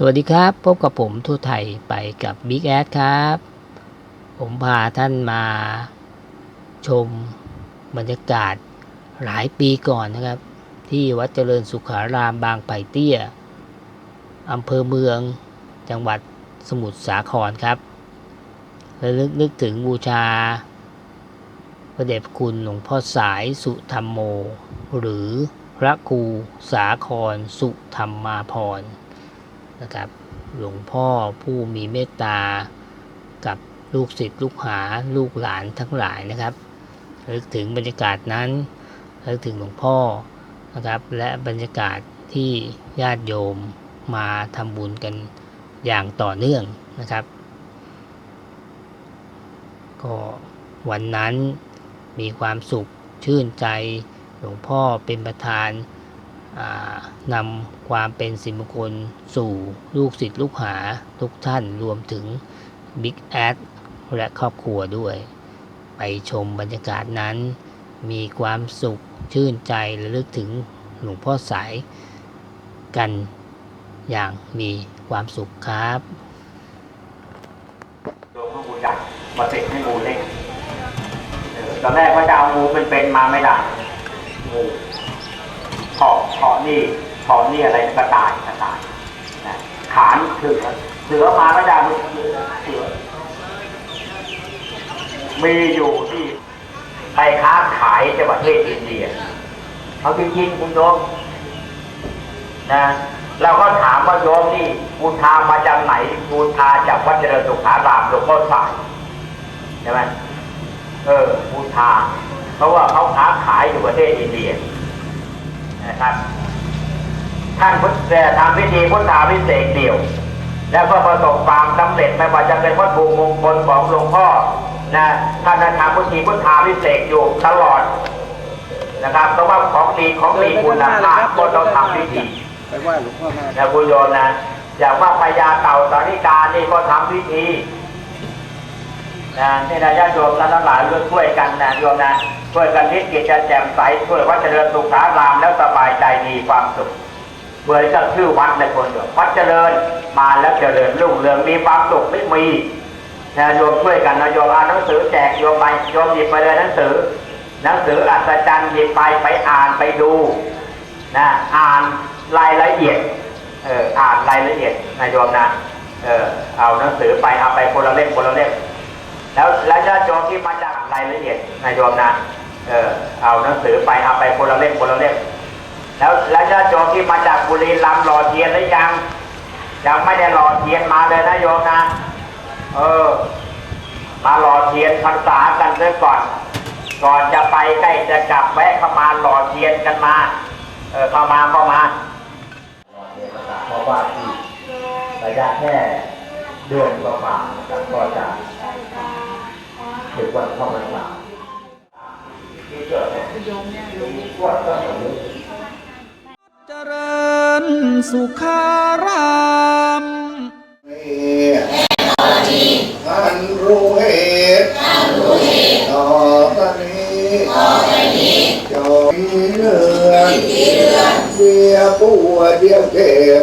สวัสดีครับ พบกับผมทั่วไทยไปกับ Big a d ครับ ผมพาท่านมาชมบรรยากาศหลายปีก่อนนะครับ ที่วัดเจริญสุขารามบางไผ่เตี้ยอำเภอเมืองจังหวัดสมุทรสาครครับและลึกนึกถึงบูชา พระเดชคุณหลวงพ่อสายสุธรรมโม หรือพระครูสาครสุธรรมาพรณ์ นะครับ หลวงพ่อผู้มีเมตตากับลูกศิษย์ลูกหาลูกหลานทั้งหลายนะครับระลึกถึงบรรยากาศนั้นระลึกถึงหลวงพ่อนะครับ และบรรยากาศที่ญาติโยมมาทำบุญกันอย่างต่อเนื่องนะครับ ก็วันนั้นมีความสุขชื่นใจหลวงพ่อเป็นประธาน นำความเป็นสิมงคลสู่ลูกศิษย์ลูกหาทุกท่านรวมถึง Big a d และครอบครัวด้วย ไปชมบรรยากาศนั้น มีความสุขชื่นใจและลึกถึงหลวงพ่อสายกันอย่างมีความสุขครับโยมก็งูใหญ่มาติดให้งูเล็กเออตอนแรกว่าจะเอางูเป็นๆมาไม่ได้งู เฉาะเฉาะนี่เฉาะนี่อะไรกระต่ายกระต่ายนะขานเถือเสือมาไม่ได้เสือเสือมีอยู่ที่ไปค้าขายในประเทศอินเดียเอาจริงๆคุณโยมนะเราก็ถามว่าโยมนี่บูชามาจากไหนบูชาจากวัดเจริญสุขารามหลวงพ่อสายใช่ไหมเออบูชาเพราะว่าเขาค้าขายอยู่ประเทศอินเดีย นะครับ ท่านพุทธแต่ทำพิธีพุทธาพิเศษเดี่ยว แล้วก็ประสบความสำเร็จไม่ว่าจะเป็นวัตถุมงคลของหลวงพ่อนะท่านนั้นทำพิธีพุทธาพิเศษอยู่ตลอดนะครับเพราะว่าของดีของมีคุณภาพก็ต้องทำพิธีไปไหว้หลวงพ่อมานะคุณโยมนะอย่างว่าพญาเต่าสาริกานี่ก็ทำพิธีนะนี่นะญาติโยมทั้งหลายเร่วมช่วยกันนะโยมนะ ช่วยกันนิดกิจจะแจ่มใสช่วยวัดเจริญสุขารามแล้วสบายใจมีความสุขเมื่อจะชื่อวัดในคนโยมวัดเจริญมาแล้วเจริญรุ่งเรืองมีความสุขไม่มีนะโยมช่วยกันนะโยมอ่านหนังสือแจกโยมไปโยมหยิบไปเลยหนังสือ หนังสืออัศจรรย์หยิบไปไปอ่านไปดูนะอ่านรายละเอียดเอออ่านรายละเอียดนายโยมนะเออเอาหนังสือไปเอาไปคนละเล่มคนละเล่มแล้วแล้วญาติโยมที่มาจากายละเอียดนายโยมนะเออเอาหนังสือไปเอาไปคนละเล่มคนละเล่มแล้วแล้วญาติโยมที่มาจากบุรีรัมย์หล่อเทียนหรือยังยังไม่ได้หล่อเทียนมาเลยนะโยมนะ เออ มาหล่อเทียนพรรษากันเสียก่อน ก่อนจะไปใกล้จะกลับแวะเข้ามาหล่อเทียนกันมา เออเข้ามาเข้ามาเพราะว่าที่ระยะแค่เดือนกว่าๆนะครับก็จะ ถึงวันเข้าพรรษาที่เกิดเนี่ยมีขวดก็สมมติเจริญสุขารามท่านรู้เหตุต่อตอนนี้จอมีเรื่องเบียปัวเดียวเจ็บ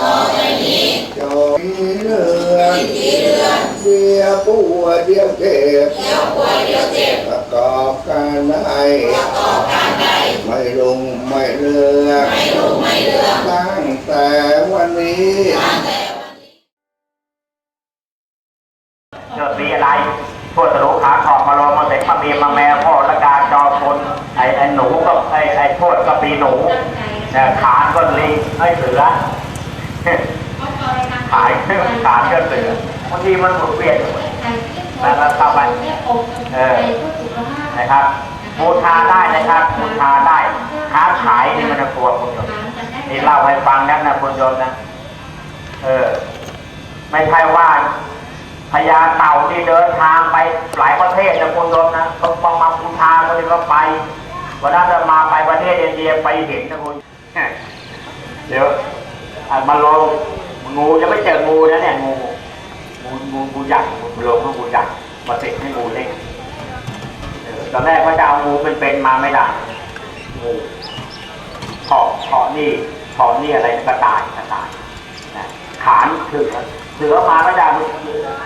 โตไปนี้จมเรือนเรือนเดียวปวดเดียวเจ็บเดียวปวดเดียวเจ็บประกอบการใดประกอบการใดไม่ลงไม่เรือกไม่ลงไม่เรือตั้งแต่วันนี้งแต่วันนี้เกิดปีอะไรพวกตลุขาขอบมาลองมาเสกมาเบียมาแม่พ่อละกาจอมคนไอ้ไอ้หนูก็ไอ้ไอ้โทษกะปีหนูขาก็ลิงไอ้เสือ ขายเครื่องขานก็เสือบางทีมันหมุนเวียนแล้วก็เข้าไปเออนะครับบูชาได้นะครับบูชาได้ค้าขายนี่มันจะกลัวคุณผู้ชมนี่เล่าให้ฟังนักนะคุณโยมนะ เออ ไม่ใช่ว่าพญาเต่าที่เดินทางไปหลายประเทศนะคุณโยมนะเขาฟังมาบูชาเขาเลยก็ไปวันนั้นจะมาไปประเทศอินเดียไปเห็นนะคุณเดี๋ยว มาลงงูจะไม่เจองูนะเนี่ยงูงูงูงูใหญ่งูลงก็งูใหญ่มาติดให้งูเล็กเออตอนแรกก็จะเอางูเป็นๆมาไม่ได้งูเฉาะเฉาะนี่เฉาะนี่อะไรกระต่ายกระต่ายนะขานเถือเถือมาไม่ได้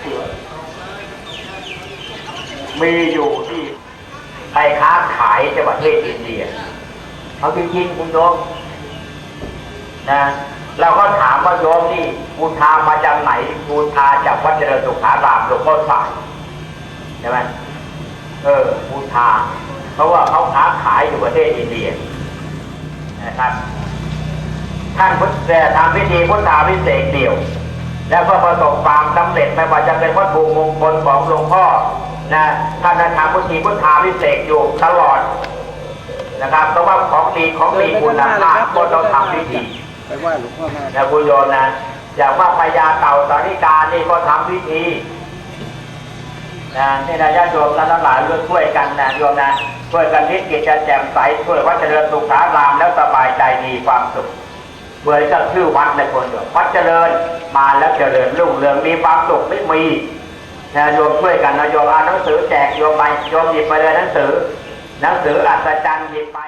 เถือมีอยู่ที่ไปค้าขายที่ประเทศอินเดียเอาจริงๆคุณโยมนะ เราก็ถามว่าโยมนี่บูชามาจากไหนบูชาจากวัดเจริญสุขารามหลวงพ่อสายใช่ไหมเออบูชาเพราะว่าเขาค้าขายอยู่ประเทศอินเดียนะครับ ท่านพุทธแต่ทำพิธีพุทธาพิเศษกเดี่ยว แล้วก็ประสบความสำเร็จไม่ว่าจะเป็นวัตถุมงคลของหลวงพ่อนะท่านนั้นทำพิธีพุทธาพิเศษกอยู่ตลอดนะครับเพราะว่าของดีของดีคุณภาพก็ต้องทำพิธี ไปไหว้หลวงพ่อแม่นะคุณโยมนะอย่างว่าพญาเต่าสาริกานี่ก็ทำพิธีนะนี่นะญาติโยมและทั้งหลายร่วมช่วยกันนะโยมนะช่วยกันนิดกิจจะแจ่มใสช่วยวัดเจริญสุขารามแล้วสบายใจมีความสุขเมื่อจะชื่อวัดในคนโยมวัดเจริญมาแล้วเจริญรุ่งเรืองมีความสุขไม่มีนะโยมช่วยกันนะโยมเอาหนังสือแจกโยมไปโยมหยิบไปเลยหนังสือ หนังสืออัศจรรย์หยิบไป